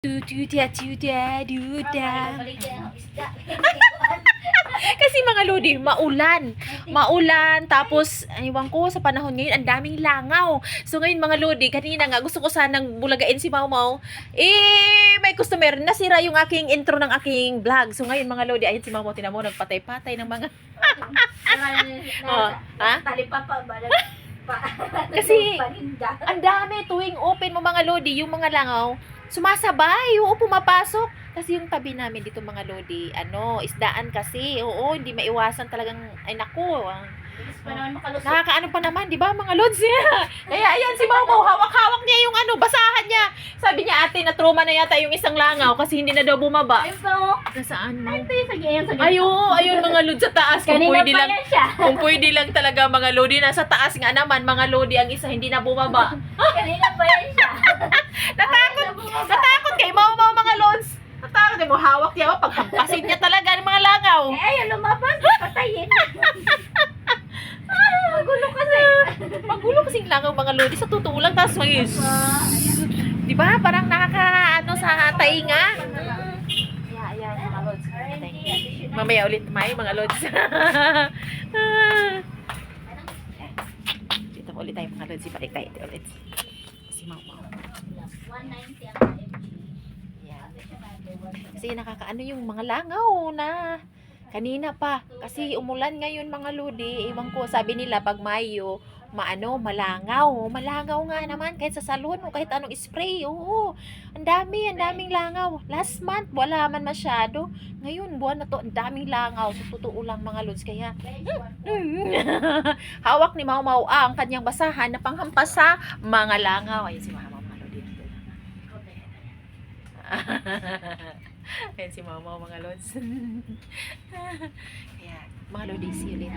Du du da du da du da. Kasi mga lodi, maulan. Maulan, tapos, iwan ko, sa panahon ngayon, ang daming langaw. So ngayon mga lodi, kanina nga, gusto ko sanang bulagain si Mau Mau. Eh, may customer, nasira yung aking intro ng aking vlog. So ngayon mga lodi, ayun si Mau Mau, tinan mo, nagpatay-patay ng mga... Oh, ha? Pa pa ba? Pa- Kasi-. Ang dami, tuwing open mo mga lodi, yung mga langaw, sumasabay, oo, pumapasok. Kasi yung tabi namin dito mga lodi, ano, isdaan kasi, oo, hindi maiwasan talagang, ay naku, naman makalusot. Nakakaano pa naman, di ba, mga lods niya. Kaya ayan, si Mau Mau, hawak-hawak niya yung ano, basahan niya. Sabi niya, ate, na-trauma na yata yung isang langaw kasi hindi na daw bumaba. Ayun pa oh. Nasaan mo? Yung sa ganyan. Ayo, ayun mga lods sa taas. Kung Kanina pwede lang, kung pwede lang talaga mga lodi, nasa taas nga naman, mga lodi, ang isa hindi na bumaba. Kanina pa yan siya. Natakot, natakot kay Mau Mau mga lods. Natakot mo, hawak niya, paghampasin niya talaga ng mga langaw. Eh, ayaw lumabas. Patayin. Magulo kasi. Magulo kasing langaw mga lodi, sa totoo lang, tapos may, di ba, parang nakaka, ano, sa tainga. Kaya, ayan, mga lods. Mamaya ulit may mga lods. Dito ulit tayo mga lods. Ibalik tayo ulit. Si Mau. 190 ang Yan. Kasi nakakaano yung mga langaw na kanina pa. Kasi umulan ngayon mga lodi. Iwan ko, sabi nila pag Mayo, maano, malangaw. Malangaw nga naman kahit sa salon o kahit anong spray. Oo, ang dami, ang daming langaw. Last month, wala man masyado. Ngayon, buwan na to, ang daming langaw. Sa totoo lang mga lods. Kaya, hawak ni Mau Mau ang kanyang basahan na panghampas sa mga langaw. Ayun si Mama mga lodi. Ayan si Mama mga lods. Kaya, mga lodi, see you.